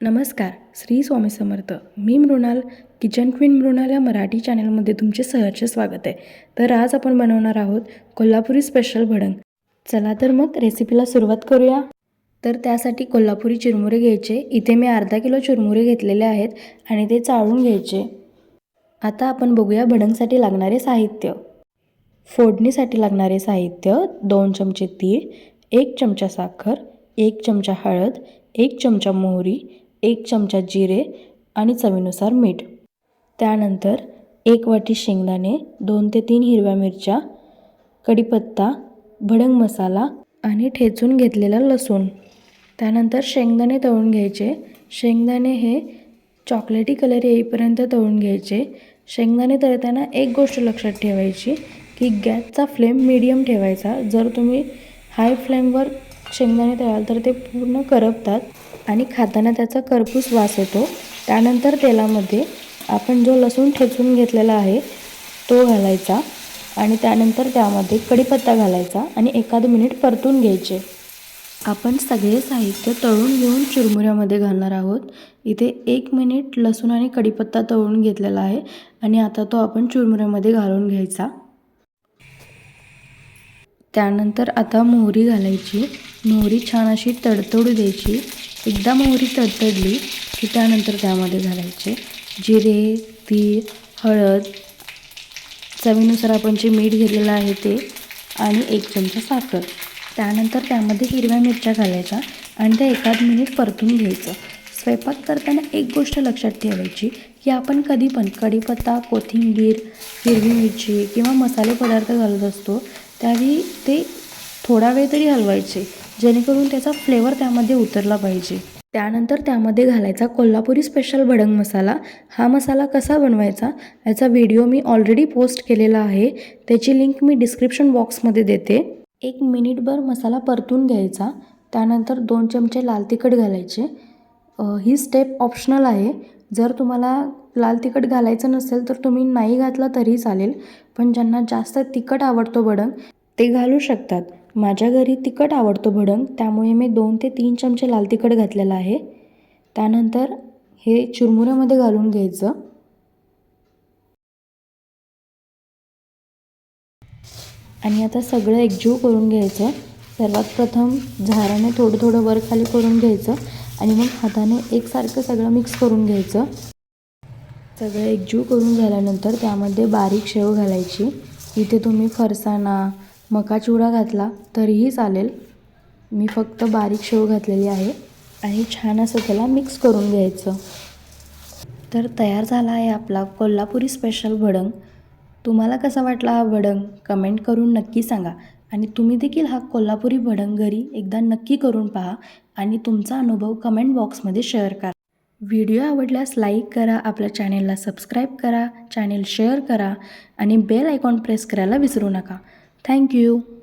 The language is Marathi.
नमस्कार श्री स्वामी समर्थ. मी मृणाल किचन क्वीन मृणाल या मराठी चॅनलमध्ये तुमचे सहर्ष स्वागत आहे. तर आज आपण बनवणार आहोत कोल्हापुरी स्पेशल भडंग. चला तर मग रेसिपीला सुरुवात करूया. तर त्यासाठी कोल्हापुरी चिरमुरे घ्यायचे. इथे मी अर्धा किलो चिरमुरे घेतलेले आहेत आणि ते चाळून घ्यायचे. आता आपण बघूया भडंगसाठी लागणारे साहित्य. फोडणीसाठी लागणारे साहित्य दोन चमचे तीळ एक चमचा साखर एक चमचा हळद एक चमचा मोहरी एक चमचा जिरे आणि चवीनुसार मीठ. त्यानंतर एक वाटी शेंगदाणे दोन ते तीन हिरव्या मिरच्या कढीपत्ता भडंग मसाला आणि ठेचून घेतलेला लसूण. त्यानंतर शेंगदाणे तळून घ्यायचे. शेंगदाणे हे चॉकलेटी कलर येईपर्यंत तळून घ्यायचे. शेंगदाणे तळताना एक गोष्ट लक्षात ठेवायची की गॅसचा फ्लेम मिडियम ठेवायचा. जर तुम्ही हाय फ्लेमवर शेंगदाणे तळाल तर ते पूर्ण करपतात. आणि खाताना त्याचा करपूस वास येतो. त्यानंतर तेलामध्ये आपण जो लसूण ठेचून घेतलेला आहे तो घालायचा आणि त्यानंतर त्यामध्ये कढीपत्ता घालायचा आणि एखादं मिनिट परतून घ्यायचे. आपण सगळे साहित्य तळून घेऊन चुरमुऱ्यामध्ये घालणार आहोत. इथे एक मिनिट लसूण आणि कढीपत्ता तळून घेतलेला आहे आणि आता तो आपण चुरमुऱ्यामध्ये घालून घ्यायचा. त्यानंतर आता मोहरी घालायची. मोहरी छान अशी तडतडू द्यायची. एकदा मोहरी तडतडली की त्यानंतर त्यामध्ये घालायचे जिरे तीळ हळद. चवीनुसार आपण जे मीठ घेतलेलं आहे ते आणि एक चमचा साखर. त्यानंतर त्यामध्ये हिरव्या मिरच्या घालायच्या आणि त्या एकाच मिनिट परतून घ्यायचं. स्वयंपाक करताना एक गोष्ट लक्षात ठेवायची की आपण कधी पण कढीपत्ता कोथिंबीर हिरवी मिरची किंवा मसाले पदार्थ घालत असतो त्यावेळी ते थोडा वेळ तरी हलवायचे. जेणेकरून त्याचा फ्लेवर त्यामध्ये उतरला पाहिजे. त्यानंतर त्यामध्ये घालायचा कोल्हापुरी स्पेशल भडंग मसाला. हा मसाला कसा बनवायचा याचा व्हिडिओ मी ऑलरेडी पोस्ट केलेला आहे. त्याची लिंक मी डिस्क्रिप्शन बॉक्समध्ये देते. एक मिनिटभर मसाला परतून घ्यायचा. त्यानंतर दोन चमचे लाल तिखट घालायचे. ही स्टेप ऑप्शनल आहे. जर तुम्हाला लाल तिखट घालायचं नसेल तर तुम्ही नाही घातला तरी चालेल. पण ज्यांना जास्त तिखट आवडतो भडंग ते घालू शकतात. माझ्या घरी तिखट आवडतो भडंग त्यामुळे मी दोन ते तीन चमचे लाल तिखट घातलेलं आहे. त्यानंतर हे चुरमुऱ्यामध्ये घालून घ्यायचं. आणि आता सगळं एकजीव करून घ्यायचं. सर्वात प्रथम झाराने थोडं थोडं वर खाली करून घ्यायचं आणि मग हाताने एकसारखं सगळं मिक्स करून घ्यायचं. सगळं एकजीव करून झाल्यानंतर त्यामध्ये बारीक शेव घालायची. इथे तुम्ही फरसाणा मका चिवडा घातला तरीही चालेल. मी फक्त बारीक शेव घातलेली आहे आणि छान असं त्याला मिक्स करून घ्यायचं. तर तयार झाला आहे आपला कोल्हापुरी स्पेशल भडंग. तुम्हाला कसा वाटला हा भडंग? कमेंट करून नक्की सांगा. आणि तुम्ही देखील हा कोल्हापुरी भडंग घरी एकदा नक्की करून पहा आणि तुमचा अनुभव कमेंट बॉक्समध्ये शेअर करा. व्हिडिओ आवडल्यास लाईक करा आपल्या चॅनेलला सबस्क्राईब करा चॅनेल शेअर करा आणि बेल आयकॉन प्रेस करायला विसरू नका. Thank you.